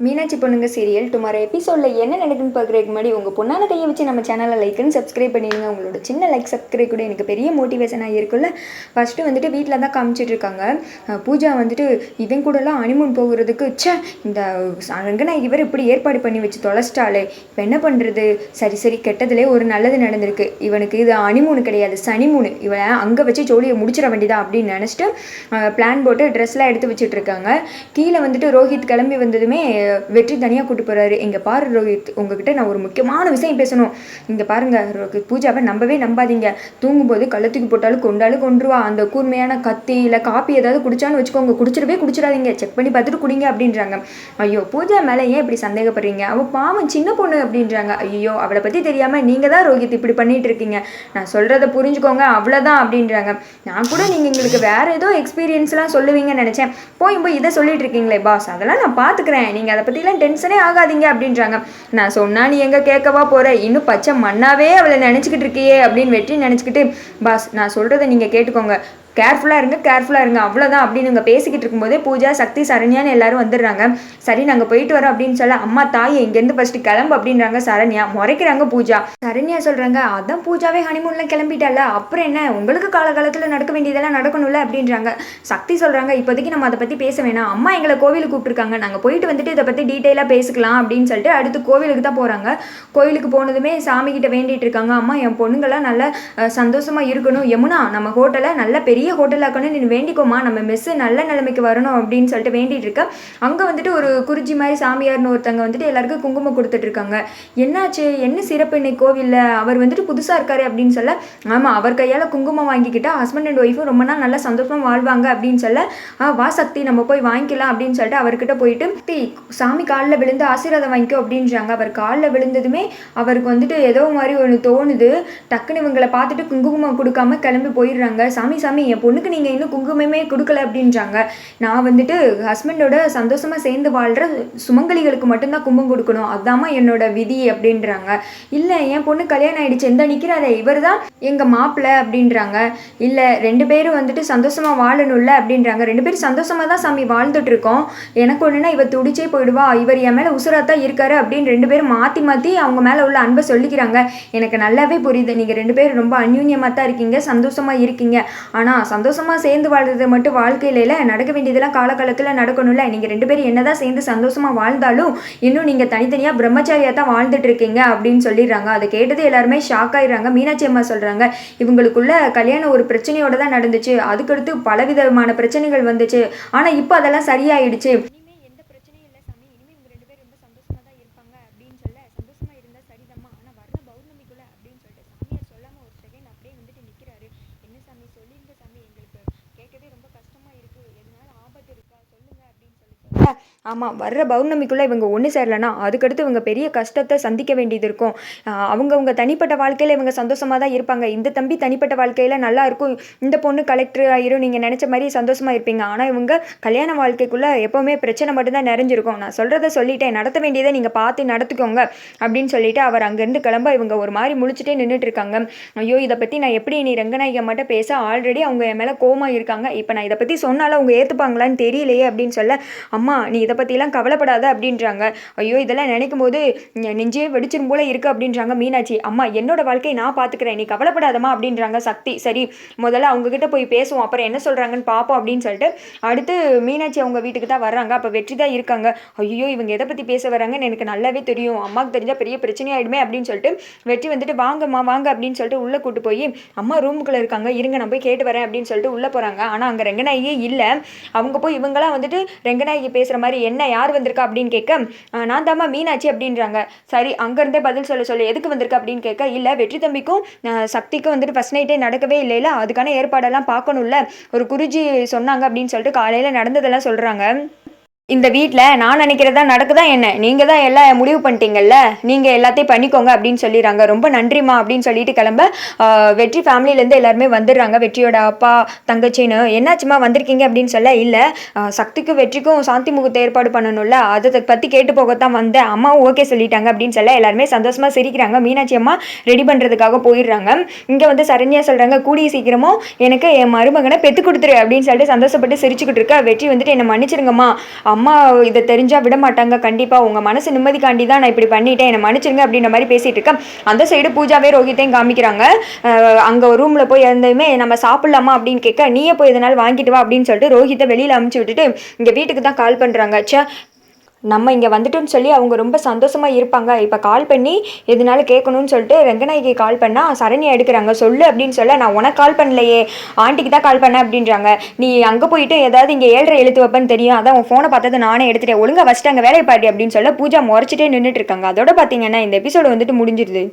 மீனாட்சி பொண்ணுங்க serial tomorrow எபிசோடில் என்ன நடக்குதுன்னு பார்க்குறதுக்கு முன்னாடி உங்கள் பொண்ணான கையை வச்சு நம்ம சேனலை லைக்குன்னு சப்ஸ்கிரைப் பண்ணிடுங்க. உங்களோட சின்ன லைக் சப்ஸ்கிரைப் கூட எனக்கு பெரிய மோட்டிவேஷனாக இருக்குல்ல ஃபஸ்ட்டு வந்துட்டு வீட்டில் தான் காமிச்சிட்ருக்காங்க பூஜா வந்துட்டு இவன் கூடலாம் அனிமூன் போகிறதுக்கு ச்சே இந்த ரங்கனா இவர் இப்படி ஏற்பாடு பண்ணி வச்சு தொலைச்சிட்டாலே இப்போ என்ன பண்ணுறது சரி சரி கெட்டதுலே ஒரு நல்லது நடந்திருக்கு. இவனுக்கு இது அனிமூனு கிடையாது சனிமூனு இவன் அங்கே வச்சு ஜோலியை முடிச்சிட வேண்டியதா அப்படின்னு நினச்சிட்டு பிளான் போட்டு ட்ரெஸ்லாம் எடுத்து வச்சுட்ருக்காங்க கீழே வந்துட்டு ரோஹித் கிளம்பி வந்ததுமே வெற்றி தனியாக கூட்டு போகிறாரு இங்கே பாரு ரோஹித் உங்ககிட்ட நான் ஒரு முக்கியமான விஷயம் பேசணும். இங்கே பாருங்க ரோஹித் பூஜாவை நம்பவே நம்பாதீங்க. தூங்கும்போது கள்ளத்துக்கு போட்டாலும் கொண்டாலும் கொண்டுருவா அந்த கூர்மையான கத்தி இல்லை காப்பி ஏதாவது குடிச்சான்னு வச்சுக்கோங்க. குடிச்சிடவே குடிச்சிடாதீங்க. செக் பண்ணி பார்த்துட்டு குடிங்க அப்படின்றாங்க. ஐயோ பூஜா மேலே ஏன் இப்படி சந்தேகப்படுறீங்க? அவள் பாவம் சின்ன பொண்ணு அப்படின்றாங்க. ஐயோ அவளை பற்றி தெரியாமல் நீங்கள் தான் ரோஹித் இப்படி பண்ணிட்டு இருக்கீங்க. நான் சொல்கிறத புரிஞ்சுக்கோங்க அவ்வளோதான் அப்படின்றாங்க. நான் கூட நீங்கள் எங்களுக்கு வேறு ஏதோ எக்ஸ்பீரியன்ஸ்லாம் சொல்லுவீங்கன்னு நினச்சேன். போய் போய் இதை சொல்லிட்டு இருக்கீங்களே பாஸ் அதெல்லாம் நான் பார்த்துக்கிறேன். நீங்கள் அதை பற்றிலாம் டென்ஷனே ஆகாதீங்க அப்படின்றாங்க. நான் சொன்னா நீ எங்கே கேட்கவா போகிற இன்னும் பச்சை மண்ணாவே அவளை நினச்சிக்கிட்டு இருக்கியே அப்படின்னு வெற்றி நினச்சிக்கிட்டு பாஸ் நான் சொல்கிறத நீங்கள் கேட்டுக்கோங்க. கேர்ஃபுல்லாக இருங்க கேர்ஃபுல்லாக இருங்க. அவ்வளோதான் அப்படின்னு இங்கே பேசிக்கிட்டு இருக்கும்போதே பூஜா சக்தி சரண்யான்னு எல்லாரும் வந்துடுறாங்க. சரி நாங்கள் போயிட்டு வரோம் அப்படின்னு சொல்ல அம்மா தாய் இங்கேருந்து ஃபஸ்ட்டு கிளம்பு அப்படின்றாங்க சரண்யா. முறைக்கிறாங்க பூஜா. சரண்யா சொல்கிறாங்க அதான் பூஜாவே ஹனிமூன்லாம் கிளம்பிட்டால அப்புறம் என்ன? உங்களுக்கு காலகாலத்தில் நடக்க வேண்டியதெல்லாம் நடக்கணும்ல? அப்படின்றாங்க. சக்தி சொல்கிறாங்க இப்போதைக்கு நம்ம அதை பற்றி பேச வேணாம். அம்மா எங்களை கோவிலுக்கு கூப்பிட்டுருக்காங்க. நாங்கள் போயிட்டு வந்துட்டு இதை பற்றி டீட்டெயிலாக பேசிக்கலாம் அப்படின்னு சொல்லிட்டு அடுத்து கோவிலுக்கு தான் போகிறாங்க கோவிலுக்கு போனதுமே சாமி கிட்ட வேண்டிட்டு இருக்காங்க. அம்மா என் பொண்ணுங்களாம் நல்ல சந்தோஷமாக இருக்கணும். யமுனா நம்ம ஹோட்டலை நல்ல பெரிய ஹோட்டல் ஆக்கணும் நீ வேண்டிக்கோமா நம்ம மெஸ்ஸு நல்ல நிலைமைக்கு வரணும் அப்படின்னு சொல்லிட்டு வேண்டிகிட்டு இருக்க. அங்கே வந்துட்டு ஒரு குறிச்சி மாதிரி சாமியார்னு ஒருத்தங்க வந்துட்டு எல்லாருக்கும் குங்குமம் கொடுத்துட்டு இருக்காங்க. என்னாச்சு? என்ன சிறப்பு இன்னைக்கு கோவிலில்? அவர் வந்துட்டு புதுசாக இருக்காரு அப்படின்னு சொல்ல ஆமாம் அவர் கையால் குங்குமம் வாங்கிக்கிட்டா ஹஸ்பண்ட் அண்ட் ஒய்ஃபும் ரொம்ப நாள் நல்லா சந்தோஷமாக வாழ்வாங்க அப்படின்னு சொல்ல ஆ வா சக்தி நம்ம போய் வாங்கிக்கலாம் அப்படின்னு சொல்லிட்டு அவர்கிட்ட போயிட்டு தீ சாமி காலில் விழுந்து ஆசீர்வாதம் வாங்கிக்கோ அப்படின்றாங்க. அவர் காலில் விழுந்ததுமே அவருக்கு வந்துட்டு ஏதோ மாதிரி ஒன்று தோணுது. டக்குன்னு இவங்களை பார்த்துட்டு குங்குமம் கொடுக்காம கிளம்பி போயிடுறாங்க. சாமி சாமி என் பொண்ணுக்கு நீங்கள் இன்னும் குங்குமமே கொடுக்கல அப்படின்றாங்க. நான் வந்துட்டு ஹஸ்பண்டோட சந்தோஷமாக சேர்ந்து வாழ்கிற சுமங்கலிகளுக்கு மட்டும்தான் கும்பம் கொடுக்கணும். அதாம்மா என்னோட விதி அப்படின்றாங்க. இல்லை என் பொண்ணு கல்யாணம் ஆகிடுச்சு எந்த நிற்கிறாரே இவர் தான் எங்கள் மாப்பிள்ளை அப்படின்றாங்க. இல்லை ரெண்டு பேரும் வந்துட்டு சந்தோஷமாக வாழணும்ல அப்படின்றாங்க. ரெண்டு பேரும் சந்தோஷமாக தான் சாமி வாழ்ந்துட்டு இருக்கோம். எனக்கு ஒன்றுனா இவர் துடிச்சே போயிடுவா. இவர் என் மேலே உசுராத்தான் இருக்காரு அப்படின்னு ரெண்டு பேரும் மாற்றி மாற்றி அவங்க மேலே உள்ள அன்பை சொல்லிக்கிறாங்க. எனக்கு நல்லாவே புரியுது. நீங்கள் ரெண்டு பேரும் ரொம்ப அந்யூன்யமாக தான் இருக்கீங்க சந்தோஷமாக இருக்கீங்க. ஆனால் சந்தோஷமாக சேர்ந்து வாழ்றது மட்டும் வாழ்க்கையில இல்லை நடக்க வேண்டியதெல்லாம் காலகாலத்தில் நடக்கணும்ல. நீங்கள் ரெண்டு பேரும் என்னதான் சேர்ந்து சந்தோஷமாக வாழ்ந்தாலும் இன்னும் நீங்கள் தனித்தனியாக பிரம்மச்சாரியாக தான் வாழ்ந்துட்டு இருக்கீங்க அப்படின்னு சொல்லிடுறாங்க. அதை கேட்டது எல்லாருமே ஷாக் ஆயிடுறாங்க. மீனாட்சி அம்மா சொல்கிறாங்க இவங்களுக்குள்ள கல்யாணம் ஒரு பிரச்சனையோட தான் நடந்துச்சு. அதுக்கடுத்து பலவிதமான பிரச்சனைகள் வந்துச்சு. ஆனால் இப்போ அதெல்லாம் சரியாயிடுச்சு இனிமே எந்த பிரச்சனையும் இல்லை சாமி இனிமே இவங்க ரெண்டு பேரும் ரொம்ப சந்தோஷமா தான் இருப்பாங்க அப்படின்னு சொல்ல சந்தோஷமா இருந்தா சரிதம்மா ஆனா வர்ற பௌர்ணமிக்குள்ள அப்படின்னு சொல்லிட்டு சாமியார் சொல்லாம ஒரு செகண்ட் அப்படியே வந்துட்டு நிக்கிறாரு என்ன சாமி சொல்லிருங்க சாமி எங்களுக்கு கேட்கவே ரொம்ப கஷ்டமா இருக்கு எதனால ஆபத்து இருக்கா சொல்லுங்க ஆமாம் வர்ற பௌர்ணமிக்குள்ளே இவங்க ஒன்று சேரலன்னா அதுக்கடுத்து இவங்க பெரிய கஷ்டத்தை சந்திக்க வேண்டியது இருக்கும். அவங்கவுங்க தனிப்பட்ட வாழ்க்கையில் இவங்க சந்தோஷமாக தான் இருப்பாங்க. இந்த தம்பி தனிப்பட்ட வாழ்க்கையில் நல்லா இருக்கும். இந்த பொண்ணு கலெக்டர் ஆயிரும். நீங்கள் நினச்ச மாதிரி சந்தோஷமாக இருப்பீங்க. ஆனால் இவங்க கல்யாண வாழ்க்கைக்குள்ளே எப்போவுமே பிரச்சனை மட்டும்தான் நிறைஞ்சிருக்கும். நான் சொல்கிறத சொல்லிட்டேன். நடத்த வேண்டியதை நீங்கள் பார்த்து நடத்துக்கோங்க அப்படின்னு சொல்லிட்டு அவர் அங்கேருந்து கிளம்ப இவங்க ஒரு மாதிரி முழிச்சிட்டே நின்றுட்டு இருக்காங்க. ஐயோ இதை பற்றி நான் எப்படி நீ ரங்கநாயகி மட்டும் பேச? ஆல்ரெடி அவங்க என் மேலே கோமா இருக்காங்க. இப்போ நான் இதை பற்றி சொன்னாலும் அவங்க ஏற்றுப்பாங்களான்னு தெரியலையே அப்படின்னு சொல்ல அம்மா நீ இதை பற்றிலாம் கவலைப்படாத அப்படின்றாங்க. ஐயோ இதெல்லாம் நினைக்கும் போது நெஞ்சே வெடிச்சிரும் போல இருக்குது அப்படின்றாங்க மீனாட்சி. அம்மா என்னோட வாழ்க்கையை நான் பார்த்துக்கிறேன் நீ கவலைப்படாதம்மா அப்படின்றாங்க சக்தி. சரி முதல்ல அவங்கக்கிட்ட போய் பேசுவோம். அப்புறம் என்ன சொல்கிறாங்கன்னு பார்ப்போம் அப்படின்னு சொல்லிட்டு அடுத்து மீனாட்சி அவங்க வீட்டுக்கு தான் வர்றாங்க. அப்போ வெற்றி தான் இருக்காங்க. ஐயோ இவங்க எதை பற்றி பேச வராங்கன்னு எனக்கு நல்லாவே தெரியும். அம்மாவுக்கு தெரிஞ்சால் பெரிய பிரச்சனையாயிடுமே அப்படின்னு சொல்லிட்டு வெற்றி வந்துட்டு வாங்கம்மா வாங்க அப்படின்னு சொல்லிட்டு உள்ளே கூட்டு போய் அம்மா ரூமுக்குள்ளே இருக்காங்க. இருங்க நான் போய் கேட்டு வரேன் அப்படின்னு சொல்லிட்டு உள்ளே போகிறாங்க ஆனால் அங்கே ரெங்கநாயகியே இல்லை. அவங்க போய் இவங்களாம் வந்துட்டு ரெங்கநாயகி பேசுகிற மாதிரி என்ன யார் வந்திருக்கா அப்படின்னு கேட்க நான் தாம்மா மீனாட்சி அப்படின்றாங்க. சரி அங்கேருந்தே பதில் சொல்ல சொல்ல. எதுக்கு வந்திருக்கா அப்படின்னு கேட்க இல்லை வெற்றி தம்பிக்கும் சக்திக்கும் வந்துட்டு ஃபஸ்ட் நைட்டே நடக்கவே இல்லைல்ல அதுக்கான ஏற்பாடெல்லாம் பார்க்கணும்ல. ஒரு குருஜி சொன்னாங்க அப்படின்னு சொல்லிட்டு காலையில் நடந்ததெல்லாம் சொல்கிறாங்க இந்த வீட்டில் நான் நினைக்கிறதா நடக்குதா என்ன? நீங்கள் தான் எல்லாம் முடிவு பண்ணிட்டீங்கல்ல? நீங்கள் எல்லாத்தையும் பண்ணிக்கோங்க அப்படின்னு சொல்லிடுறாங்க. ரொம்ப நன்றிம்மா அப்படின்னு சொல்லிட்டு கிளம்ப வெற்றி ஃபேமிலியிலேருந்து எல்லாருமே வந்துடுறாங்க. வெற்றியோட அப்பா தங்கச்சின்னு. என்னாச்சுமா வந்திருக்கீங்க அப்படின்னு சொல்ல இல்லை. சக்திக்கும் வெற்றிக்கும் சாந்தி முகத்தை ஏற்பாடு பண்ணணும்ல. அதை பற்றி கேட்டு போகத்தான் வந்தேன். அம்மாவும் ஓகே சொல்லிட்டாங்க அப்படின்னு சொல்ல எல்லாருமே சந்தோஷமாக சிரிக்கிறாங்க. மீனாட்சி அம்மா ரெடி பண்ணுறதுக்காக போயிடுறாங்க. இங்கே வந்து சரண்யா சொல்கிறாங்க கூடிய சீக்கிரமும் எனக்கு என் மருமகனை பெற்று கொடுத்துரு அப்படின்னு சொல்லிட்டு சந்தோஷப்பட்டு சிரிச்சுக்கிட்டு இருக்க. வெற்றி வந்துட்டு என்னை மன்னிச்சிருங்கம்மா. அம்மா இதை தெரிஞ்சால் விட மாட்டாங்க. கண்டிப்பாக உங்கள் மனசு நிம்மதிக்காண்டி தான் நான் இப்படி பண்ணிட்டேன். என்னை மன்னிச்சிருங்க அப்படின்ற மாதிரி பேசிகிட்டு இருக்கேன். அந்த சைடு பூஜாவே ரோஹித்தையும் காமிக்கிறாங்க. அங்கே ரூமில் போய் இருந்ததுமே நம்ம சாப்பிட்லாமா அப்படின்னு கேட்க நீயே போய் இதனால் வாங்கிட்டு வா அப்படின்னு சொல்லிட்டு ரோஹித்தை வெளியில் அமுச்சு விட்டுட்டு இங்கே வீட்டுக்கு தான் கால் பண்ணுறாங்க ச்சே நம்ம இங்கே வந்துட்டோன்னு சொல்லி அவங்க ரொம்ப சந்தோஷமாக இருப்பாங்க. இப்போ கால் பண்ணி எதுனாலும் கேட்கணும்னு சொல்லிட்டு ரங்கநாயகி கால் பண்ணால் சரணியை எடுக்கிறாங்க சொல்லு அப்படின்னு சொல்ல நான் உனக்கு கால் பண்ணலையே. ஆண்டிக்கு தான் கால் பண்ணேன் அப்படின்றாங்க. நீ அங்கே போயிட்டு ஏதாவது இங்கே ஏழரை எழுத்து வைப்பேன்னு தெரியும். அதான் உன் ஃபோனை பார்த்தது நானே எடுத்துட்டேன். ஒழுங்கா வச்சுட்டு அங்கே வேலையை பாட்டி அப்படின்னு சொல்ல பூஜா முறைச்சிட்டே நின்றுட்டு இருக்காங்க. அதோட பார்த்தீங்கன்னா இந்த எபிசோடு வந்துட்டு முடிஞ்சிருது.